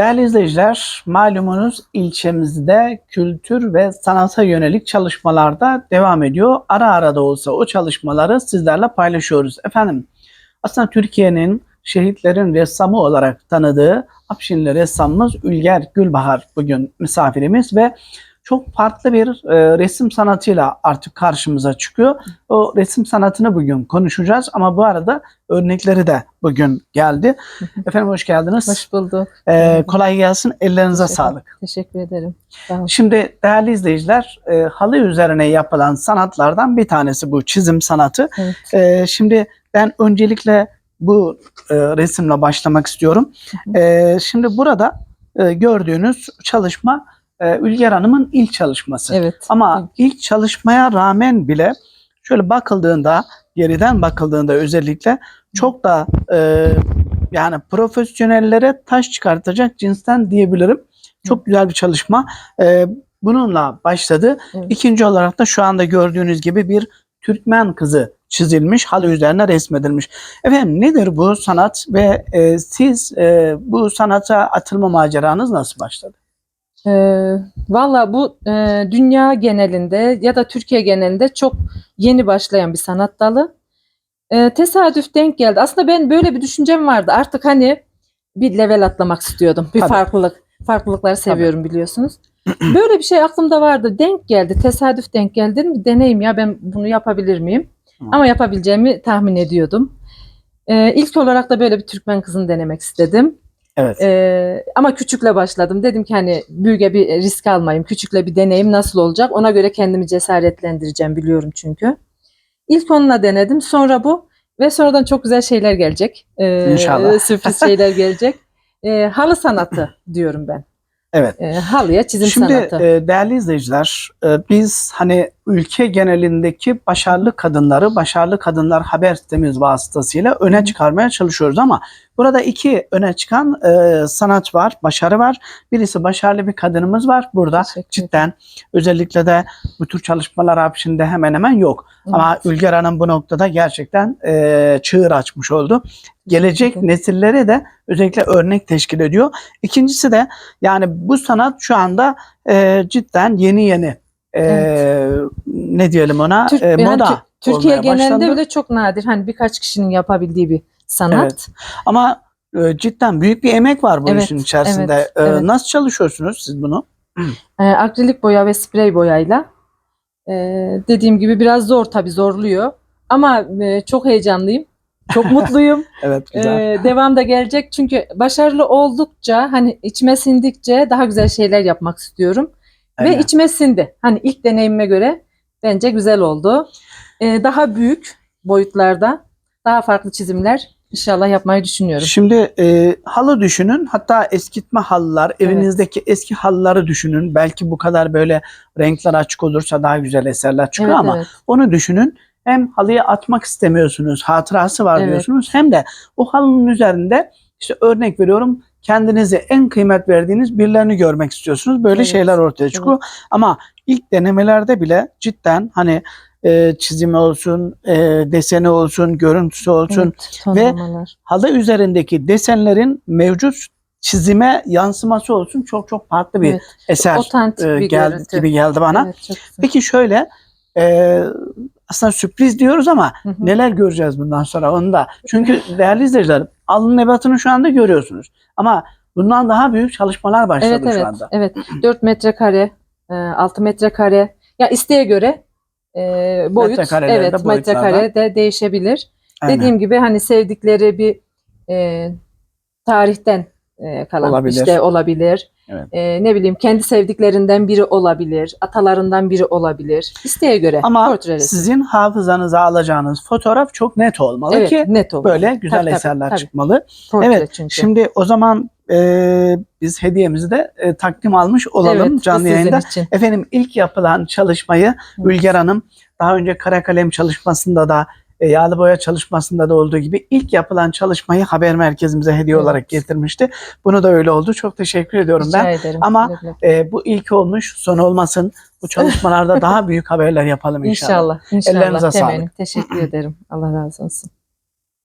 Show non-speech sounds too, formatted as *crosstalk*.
Değerli izleyiciler, malumunuz ilçemizde kültür ve sanata yönelik çalışmalarda devam ediyor. Ara ara da olsa o çalışmaları sizlerle paylaşıyoruz. Efendim, aslında Türkiye'nin şehitlerin ressamı olarak tanıdığı Afşinli ressamımız Ülger Gülbahar bugün misafirimiz ve çok farklı bir e, resim sanatıyla artık karşımıza çıkıyor. O resim sanatını bugün konuşacağız ama bu arada örnekleri de bugün geldi. *laughs* Efendim hoş geldiniz. Hoş bulduk. Ee, kolay gelsin. Ellerinize Teşekkür- sağlık. Teşekkür ederim. Olun. Şimdi değerli izleyiciler, e, halı üzerine yapılan sanatlardan bir tanesi bu çizim sanatı. Evet. E, şimdi ben öncelikle bu e, resimle başlamak istiyorum. E, şimdi burada e, gördüğünüz çalışma e, Ülger Hanım'ın ilk çalışması. Evet. Ama ilk çalışmaya rağmen bile şöyle bakıldığında, geriden bakıldığında özellikle çok da e, yani profesyonellere taş çıkartacak cinsten diyebilirim. Çok güzel bir çalışma. E, bununla başladı. Evet. İkinci olarak da şu anda gördüğünüz gibi bir Türkmen kızı çizilmiş, halı üzerine resmedilmiş. Efendim nedir bu sanat ve e, siz e, bu sanata atılma maceranız nasıl başladı? Ee, Valla bu e, dünya genelinde ya da Türkiye genelinde çok yeni başlayan bir sanat dalı. Ee, tesadüf denk geldi. Aslında ben böyle bir düşüncem vardı. Artık hani bir level atlamak istiyordum. Bir Tabii. farklılık. Farklılıkları seviyorum biliyorsunuz. *clears throat* Böyle bir şey aklımda vardı. Denk geldi. Tesadüf denk geldi. Dedim ki deneyim ya ben bunu yapabilir miyim? Hı. Ama yapabileceğimi tahmin ediyordum. Ee, ilk olarak da böyle bir Türkmen kızını denemek istedim. Evet. Ee, ama küçükle başladım. Dedim ki hani büyüge bir risk almayayım. Küçükle bir deneyim nasıl olacak? Ona göre kendimi cesaretlendireceğim biliyorum çünkü. İlk onunla denedim. Sonra bu ve sonradan çok güzel şeyler gelecek. Ee, İnşallah. *laughs* Sürpriz şeyler gelecek. Ee, halı sanatı *laughs* diyorum ben. Evet. Ee, halıya çizim Şimdi sanatı. e, değerli izleyiciler, e, biz hani ülke genelindeki başarılı kadınları, başarılı kadınlar haber sitemiz vasıtasıyla öne çıkarmaya çalışıyoruz ama burada iki öne çıkan e, sanat var, başarı var. Birisi başarılı bir kadınımız var burada. Cidden özellikle de bu tür çalışmalar hapşinde hemen hemen yok. Ama Evet. Ülger Hanım bu noktada gerçekten e, çığır açmış oldu. Gelecek nesillere de özellikle örnek teşkil ediyor. İkincisi de yani bu sanat şu anda e, cidden yeni yeni e, ne diyelim ona Türk- e, yani moda Tü- Türkiye genelinde başlandı. bile çok nadir. Hani birkaç kişinin yapabildiği bir sanat. Evet. Ama e, cidden büyük bir emek var bu Evet, işin içerisinde. evet, E, evet. Nasıl çalışıyorsunuz siz bunu? Ee, akrilik boya ve sprey boyayla. Ee, dediğim gibi biraz zor tabii zorluyor. Ama e, çok heyecanlıyım. Çok *laughs* mutluyum. Evet güzel. Ee, devam da gelecek. Çünkü başarılı oldukça hani içime sindikçe daha güzel şeyler yapmak istiyorum. Aynen. Ve içime sindi. Hani ilk deneyimime göre bence güzel oldu. Ee, daha büyük boyutlarda daha farklı çizimler inşallah yapmayı düşünüyorum. Şimdi e, halı düşünün. Hatta eskitme halılar, evinizdeki eski halıları düşünün. Belki bu kadar böyle renkler açık olursa daha güzel eserler çıkıyor Evet, ama evet. onu düşünün. Hem halıyı atmak istemiyorsunuz, hatırası var Evet. diyorsunuz. Hem de o halının üzerinde işte örnek veriyorum kendinize en kıymet verdiğiniz birilerini görmek istiyorsunuz. Böyle Evet, şeyler ortaya çıkıyor. Ama ilk denemelerde bile cidden hani e, çizimi olsun, e, deseni olsun, görüntüsü olsun, Evet, tonlamalar. halı üzerindeki desenlerin mevcut çizime yansıması olsun çok çok farklı bir Evet, eser otantik e, bir geldi görüntü. gibi geldi bana. Evet, çok. Peki şöyle e, aslında sürpriz diyoruz ama Hı hı. neler göreceğiz bundan sonra onu da. Çünkü değerli izleyiciler alın nebatını şu anda görüyorsunuz. Ama bundan daha büyük çalışmalar başladı Evet şu evet. anda. Evet. 4 metrekare, e, 6 metrekare. Ya isteğe göre e, boyut evet boyutlarda. metrekare de değişebilir. Aynen. Dediğim gibi hani sevdikleri bir e, tarihten e, kalan Olabilir. işte olabilir. Evet. E, ne bileyim kendi sevdiklerinden biri olabilir, atalarından biri olabilir. İsteğe göre Ama portre sizin hafızanıza alacağınız fotoğraf çok net olmalı evet, ki net olur. böyle güzel Tabii, tabii, eserler tabii. çıkmalı. Portre Evet, çünkü. Şimdi o zaman e, biz hediyemizi de e, takdim almış olalım evet, canlı yayında. için. Efendim ilk yapılan çalışmayı Hı. Ülger Hanım daha önce kara kalem çalışmasında da e, yağlı boya çalışmasında da olduğu gibi ilk yapılan çalışmayı haber merkezimize hediye Evet. olarak getirmişti. Bunu da öyle oldu. Çok teşekkür ediyorum Rica ben. ederim. Ama. E, bu ilk olmuş, son olmasın. Bu *laughs* çalışmalarda daha büyük haberler yapalım inşallah. İnşallah. İnşallah. Ellerinize Temennim. sağlık. Teşekkür ederim. Allah razı olsun.